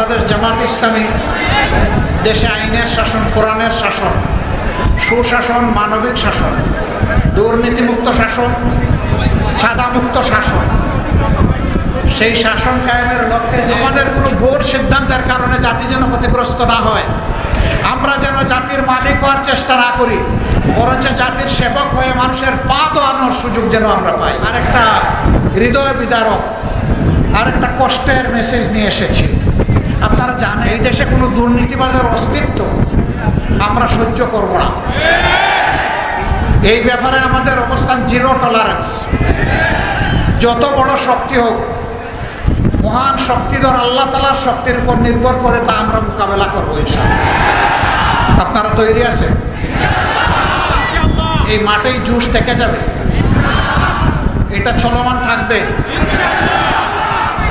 বাংলাদেশ জামাত ইসলামী দেশে আইনের শাসন, কোরআনের শাসন, সুশাসন, মানবিক শাসন, দুর্নীতিমুক্ত শাসন সাদামুক্ত শাসন, সেই শাসন কায়েমের লক্ষ্যে যে আমাদের কোনো ভুল সিদ্ধান্তের কারণে জাতি যেন ক্ষতিগ্রস্ত না হয়, আমরা যেন জাতির মালিক হওয়ার চেষ্টা না করি, বরঞ্চ জাতির সেবক হয়ে মানুষের পা দোয়ানোর সুযোগ যেন আমরা পাই। আরেকটা হৃদয় বিদারক, আরেকটা কষ্টের মেসেজ নিয়ে এসেছি। আপনারা জানেন এই দেশে কোনো দুর্নীতিবাজের অস্তিত্ব, আমরা সহ্য করব না। এই ব্যাপারে আমাদের অবস্থান জিরো টলারেন্স যত বড় শক্তি হোক, মহান শক্তিধর আল্লাহ তালার শক্তির উপর নির্ভর করে তা আমরা মোকাবেলা করব ইনশাআল্লাহ। আপনারা তৈরি আছেন? এই মাঠেই জুস থেকে যাবে। এটা চলমান থাকবে।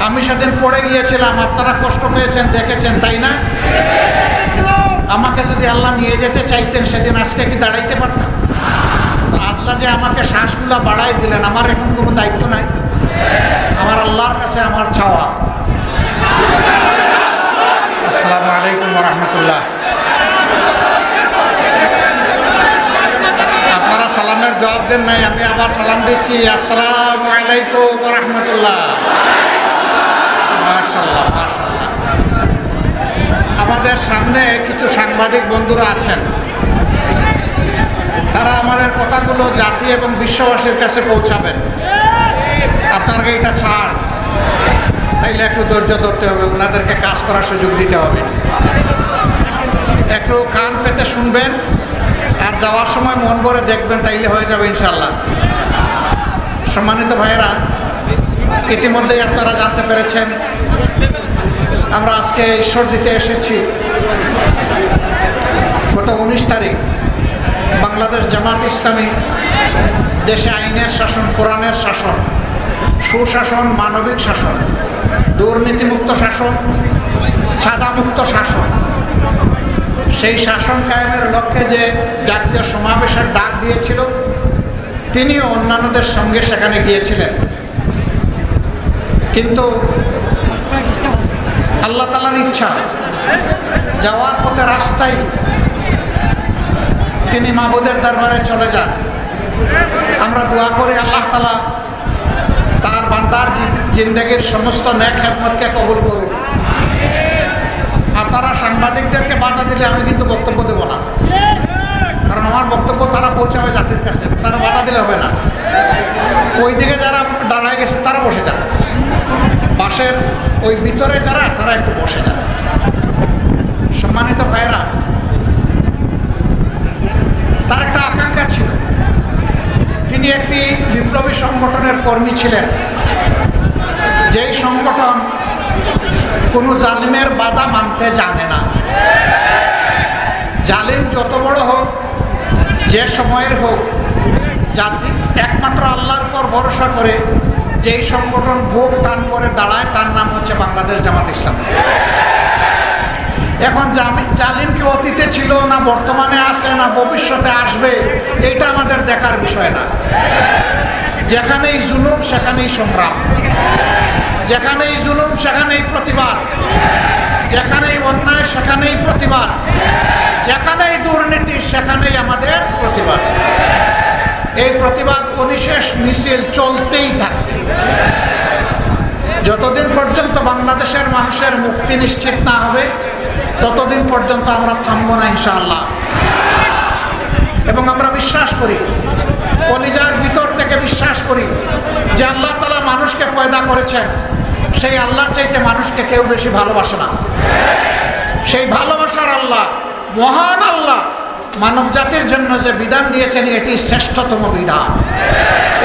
আমি সেদিন পড়ে গিয়েছিলাম, আপনারা কষ্ট পেয়েছেন, দেখেছেন, তাই না? আমাকে যদি আল্লাহ নিয়ে যেতে চাইতেন, সেদিন আজকে কি দাঁড়াইতে পারতাম? আল্লাহ যে আমাকে শ্বাসগুলা বাড়াই দিলেন, আমার এখন কোনো দায়িত্ব নাই। আমার আল্লাহর কাছে আমার চাওয়া। আসসালামু আলাইকুম রহমতুল্লাহ আপনারা সালামের জবাব দেন নাই, আমি আবার সালাম দিচ্ছি। আসসালামু আলাইকুম রহমতুল্লাহ আমাদের সামনে কিছু সাংবাদিক বন্ধুরা আছেন। তারা আমাদের কথাগুলো জাতি এবং বিশ্ববাসীর কাছে পৌঁছাবেন। আপনার এটা ছাড়। তাইলে একটু ধৈর্য ধরতে হবে, ওনাদেরকে কাজ করার সুযোগ দিতে হবে। একটু কান পেতে শুনবেন, আর যাওয়ার সময় মন ভরে দেখবেন, তাইলে হয়ে যাবে ইনশাল্লাহ সম্মানিত ভাইয়েরা, ইতিমধ্যেই আপনারা জানতে পেরেছেন আমরা আজকে ঈশ্বর দিতে এসেছি। গত উনিশ তারিখ বাংলাদেশ জামাত ইসলামী দেশে আইনের শাসন, কোরআনের শাসন, সুশাসন, মানবিক শাসন, দুর্নীতিমুক্ত শাসন সাদামুক্ত শাসন, সেই শাসন কায়েমের লক্ষ্যে যে জাতীয় সমাবেশের ডাক দিয়েছিল, তিনিও অন্যান্যদের সঙ্গে সেখানে গিয়েছিলেন। কিন্তু আল্লাহ তালার ইচ্ছা। যাওয়ার পথে রাস্তায় তিনি মাবুদের দরবারে চলে যান। আমরা দোয়া করি আল্লাহ তালা তার বান্দার জিন্দগির সমস্ত ন্যাক খেদমতকে কবুল করুন আপনারা সাংবাদিকদেরকে বাধা দিলে আমি কিন্তু বক্তব্য দেব না। কারণ আমার বক্তব্য তারা পৌঁছাবে জাতির কাছে। তারা বাধা দিলে হবে না। ওই দিকে যারা দাঁড়ায় গেছে, তারা বসে যান বাসের ওই ভিতরে যারা, তারা একটু বসে যান। সম্মানিত ভাইয়েরা, তার একটা আকাঙ্ক্ষা ছিল। তিনি একটি বিপ্লবী সংগঠনের কর্মী ছিলেন। যেই সংগঠন কোনো জালিমের বাধা মানতে জানে না। জালিম যত বড় হোক, যে সময়ের হোক, জাতি একমাত্র আল্লাহর পর ভরসা করে যেই সংগঠন বুক টান করে দাঁড়ায়, তার নাম হচ্ছে বাংলাদেশ জামাত ইসলাম। এখন জালিম কি অতীতে ছিল না বর্তমানে আসে না ভবিষ্যতে আসবে, এটা আমাদের দেখার বিষয় না। যেখানেই জুলুম, সেখানেই সংগ্রাম। যেখানেই জুলুম, সেখানেই প্রতিবাদ। যেখানেই অন্যায়, সেখানেই প্রতিবাদ। যেখানেই দুর্নীতি, সেখানেই আমাদের প্রতিবাদ। এই প্রতিবাদ অনিশেষ মিছিল চলতেই থাকবে। যতদিন পর্যন্ত বাংলাদেশের মানুষের মুক্তি নিশ্চিত না হবে, ততদিন পর্যন্ত আমরা থামবো না ইনশাআল্লাহ। এবং আমরা বিশ্বাস করি, কলিজার ভিতর থেকে বিশ্বাস করি যে আল্লাহ তালা মানুষকে পয়দা করেছেন, সেই আল্লাহর চাইতে মানুষকে কেউ বেশি ভালোবাসে না। সেই ভালোবাসার আল্লাহ, মহান আল্লাহ মানব জাতির জন্য যে বিধান দিয়েছেন, এটি শ্রেষ্ঠতম বিধান।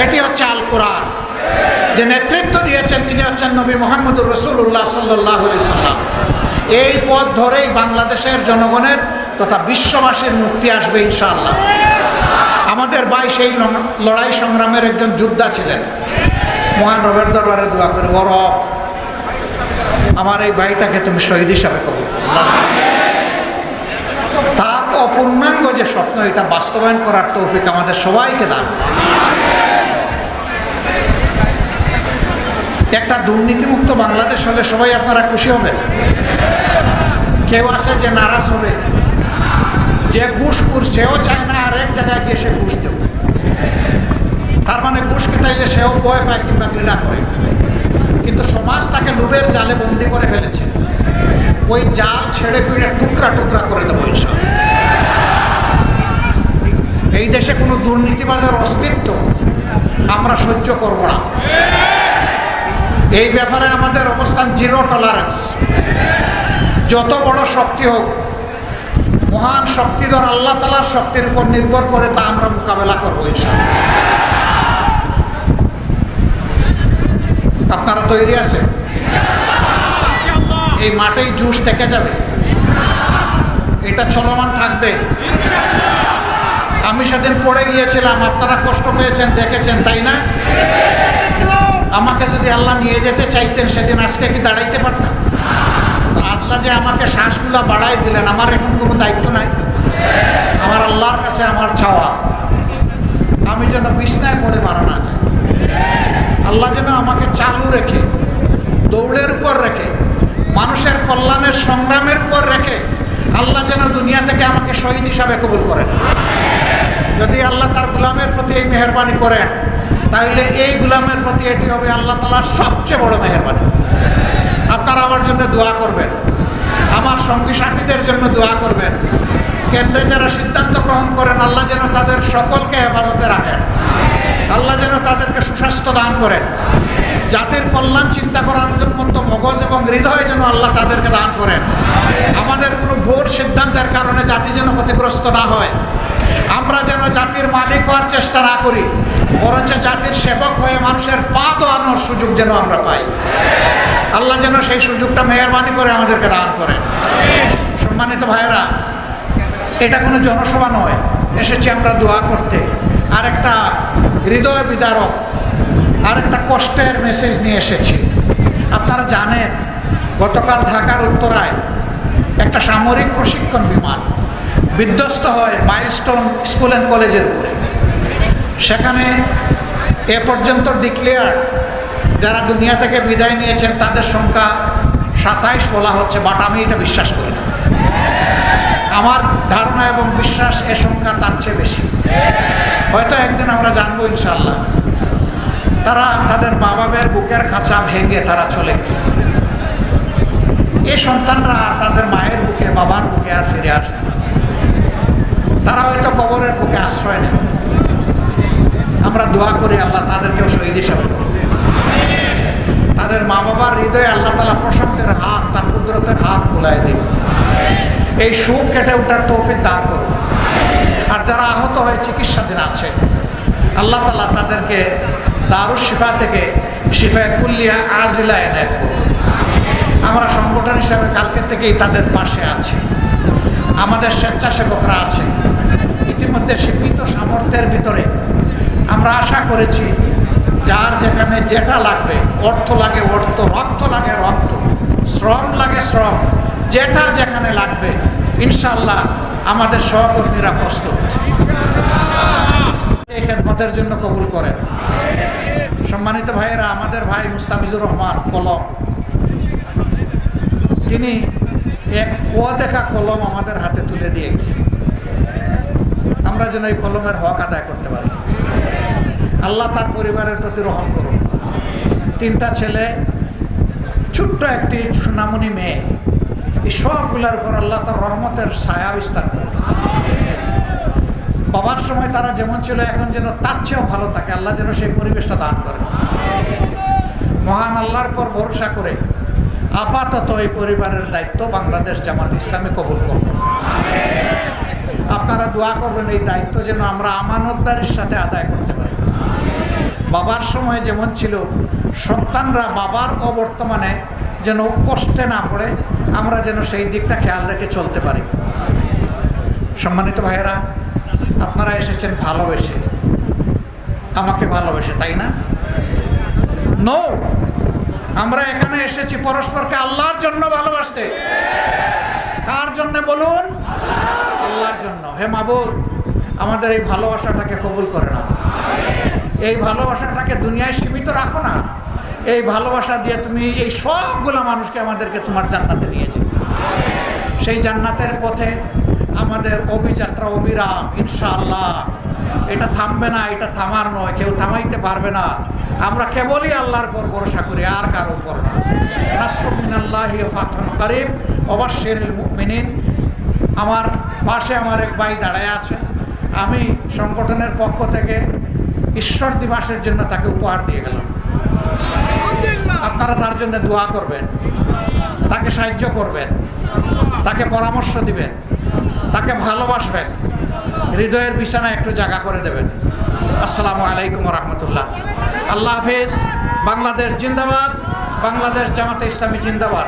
এটি হচ্ছে আল কোরআন যে নেতৃত্ব দিয়েছেন, তিনি হচ্ছেন নবী মোহাম্মদুর রসুল্লাহ সাল্লাহ সাল্লাম। এই পথ ধরেই বাংলাদেশের জনগণের তথা বিশ্ববাসীর মুক্তি আসবে, ইনশাআল্লাহ। আমাদের ভাই সেই লড়াই সংগ্রামের একজন যোদ্ধা ছিলেন। মহান রবের দরবারে দোয়া করে, ও আমার এই ভাইটাকে তুমি শহীদ হিসাবে কবুল অপূর্ণাঙ্গ যে স্বপ্ন, এটা বাস্তবায়ন করার তৌফিক আমাদের সবাইকে দান। একটা দুর্নীতিমুক্ত বাংলাদেশ হলে সবাই আপনারা খুশি হবেন। কেউ আছে যে নারাজ হবে। যে ঘুষ কুর সেও চায় না আর এক জায়গায় গিয়ে সে ঘুষ দেব। তার মানে ঘুষ খেতাইলে সেও ভয় পায় কিংবা ঘৃণা করে। কিন্তু সমাজ তাকে লোভের জালে বন্দি করে ফেলেছে। ওই জাল ছেড়ে পিড়ে টুকরা টুকরা করে দেবো ইনশাল্লাহ। এই দেশে কোনো দুর্নীতিবাজের অস্তিত্ব আমরা সহ্য করব না। এই ব্যাপারে আমাদের অবস্থান জিরো টলারেন্স যত বড় শক্তি হোক, মহান শক্তিধর আল্লাহ তালার শক্তির উপর নির্ভর করে তা আমরা মোকাবেলা করব ইনশাল্লাহ আপনারা তৈরি আছেন? এই মাঠেই জুস থেকে যাবে। এটা চলমান থাকবে। আমি সেদিন পড়ে গিয়েছিলাম, আপনারা কষ্ট পেয়েছেন, দেখেছেন, তাই না? আমাকে যদি আল্লাহ নিয়ে যেতে চাইতেন, সেদিন আজকে কি দাঁড়াইতে পারতাম? আল্লাহ যে আমাকে শ্বাসগুলা বাড়াই দিলেন, আমার এখন কোনো দায়িত্ব নাই। আমার আল্লাহর কাছে আমার চাওয়া। আমি যেন বিছনায় পড়ে মারা না যায় আল্লাহ যেন আমাকে চালু রেখে, দৌড়ের উপর রেখে, মানুষের কল্যাণের সংগ্রামের উপর রেখে, আল্লাহ যেন দুনিয়া থেকে আমাকে শহীদ হিসাবে কবুল করেন। যদি আল্লাহ তার গুলামের প্রতি এই মেহরবানি করেন, তাহলে এই গুলামের প্রতি এটি হবে আল্লাহ তালার সবচেয়ে বড় মেহরবানি। আপনারা আমার জন্য দোয়া করবেন, আমার সঙ্গী সাথীদের জন্য দোয়া করবেন, কেন্দ্রে যারা সিদ্ধান্ত গ্রহণ করেন, আল্লাহ যেন তাদের সকলকে হেফাজতে রাখেন, আল্লাহ যেন তাদেরকে সুস্বাস্থ্য দান করেন। জাতির কল্যাণ চিন্তা করার জন্য মতো মগজ এবং হৃদয় যেন আল্লাহ তাদেরকে দান করেন। আমাদের কোনো ভোর সিদ্ধান্তের কারণে জাতি যেন ক্ষতিগ্রস্ত না হয়। আমরা যেন জাতির মালিক হওয়ার চেষ্টা না করি, বরঞ্চ জাতির সেবক হয়ে মানুষের পা দোয়ানোর সুযোগ যেন আমরা পাই। আল্লাহ যেন সেই সুযোগটা মেহরবানি করে আমাদেরকে দান করেন। সম্মানিত ভাইয়েরা, এটা কোনো জনসভা নয়, এসেছি আমরা দোয়া করতে। আর একটা হৃদয় বিদারক আর একটা কষ্টের মেসেজ নিয়ে এসেছি। আপনারা জানেন, গতকাল ঢাকার উত্তরায় একটা সামরিক প্রশিক্ষণ বিমান বিধ্বস্ত হয় মাইলস্টোন স্কুল অ্যান্ড কলেজের উপরে। সেখানে এ পর্যন্ত ডিক্লেয়ার যারা দুনিয়া থেকে বিদায় নিয়েছেন, তাদের সংখ্যা সাতাইশ বলা হচ্ছে বাট আমি এটা বিশ্বাস করি না। আমার ধারণা এবং বিশ্বাস এ সংখ্যা তার চেয়ে বেশি। হয়তো একদিন আমরা জানব ইনশাল্লাহ তারা তাদের মা বাবার বুকের খাঁচা ভেঙে তারা চলে গেছে। এই সন্তানরা আর তাদের মায়ের বুকে, বাবার বুকে আর ফিরে আসবে না। তারা হয়তো কবরের বুকে আশ্রয় নেবে আমরা দোয়া করি আল্লাহ তাদেরকেও শহীদ হিসাবে তাদের মা বাবার হৃদয়ে আল্লাহ তালা প্রশান্তের হাত, তার কুদরতের হাত বোলাই দেব এই সুখ কেটে ওঠার তৌফিক দান করুন আর যারা আহত হয়ে চিকিৎসাধীন আছে, আল্লাহ তালা তাদেরকে দারুস শিফা থেকে শিফায় কুল্লিয়া আজিলা এনায়ত করুন আমরা সংগঠন হিসাবে কালকে থেকেই তাদের পাশে আছি। আমাদের স্বেচ্ছাসেবকরা আছে। ইতিমধ্যে সীমিত সামর্থ্যের ভিতরে আমরা আশা করেছি, যার যেখানে যেটা লাগবে, অর্থ লাগে অর্থ, রক্ত লাগে রক্ত, শ্রম লাগে শ্রম, যেটা যেখানে লাগবে ইনশাল্লাহ আমাদের সহকর্মীরা প্রস্তুত। খেদমতের জন্য কবুল করেন। সম্মানিত ভাইয়েরা, আমাদের ভাই মুস্তাফিজুর রহমান, কলম। তিনি এক ও দেখা কলম আমাদের হাতে তুলে দিয়েছে আমরা যেন এই কলমের হক আদায় করতে পারি। আল্লাহ তার পরিবারের প্রতি রহম করুন। তিনটা ছেলে, ছোট্ট একটি সোনামণি মেয়ে, এই সবগুলোর উপর আল্লাহ তার রহমতের ছায়া বিস্তার করুন। বাবার সময় তারা যেমন ছিল, এখন যেন তার চেয়েও ভালো থাকে। আল্লাহ যেন সেই পরিবেশটা দান করে মহান আল্লাহর পর ভরসা করে আপাতত এই পরিবারের দায়িত্ব বাংলাদেশ জামাত ইসলামে কবুল করব আপনারা দোয়া করবেন, এই দায়িত্ব যেন আমরা আমানতদারির সাথে আদায় করতে পারি। বাবার সময় যেমন ছিল, সন্তানরা বাবার অবর্তমানে যেন কষ্টে না পড়ে, আমরা যেন সেই দিকটা খেয়াল রেখে চলতে পারি। সম্মানিত ভাইয়েরা, আপনারা এসেছেন ভালোবেসে। আমাকে ভালোবেসে, তাই না? নো আমরা এখানে এসেছি পরস্পরকে আল্লাহর জন্য ভালোবাসতে। কার জন্য বলুন? আল্লাহর জন্য। হে মাবুল আমাদের এই ভালোবাসাটাকে কবুল করে না এই ভালোবাসাটাকে দুনিয়ায় সীমিত রাখো না। এই ভালোবাসা দিয়ে তুমি এই সবগুলো মানুষকে আমাদেরকে তোমার জান্নাতে নিয়ে সেই জান্নাতের পথে আমাদের অভিযাত্রা অবিরাম, ইনশাআল্লাহ। এটা থামবে না, এটা থামার নয়, কেউ থামাইতে পারবে না। আমরা কেবলই আল্লাহর পর ভরসা করি, আর কারও উপর না। আমার পাশে আমার এক ভাই দাঁড়ায় আছে আমি সংগঠনের পক্ষ থেকে ঈশ্বর দিবসের জন্য তাকে উপহার দিয়ে গেলাম। আপনারা তার জন্য দোয়া করবেন, তাকে সাহায্য করবেন, তাকে পরামর্শ দিবেন, তাকে ভালোবাসবেন। হৃদয়ের বিছানায় একটু জায়গা করে দেবেন। আসসালামু আলাইকুম রহমতুল্লাহ। আল্লাহ হাফিজ। বাংলাদেশ জিন্দাবাদ। বাংলাদেশ জামাতে ইসলামী জিন্দাবাদ।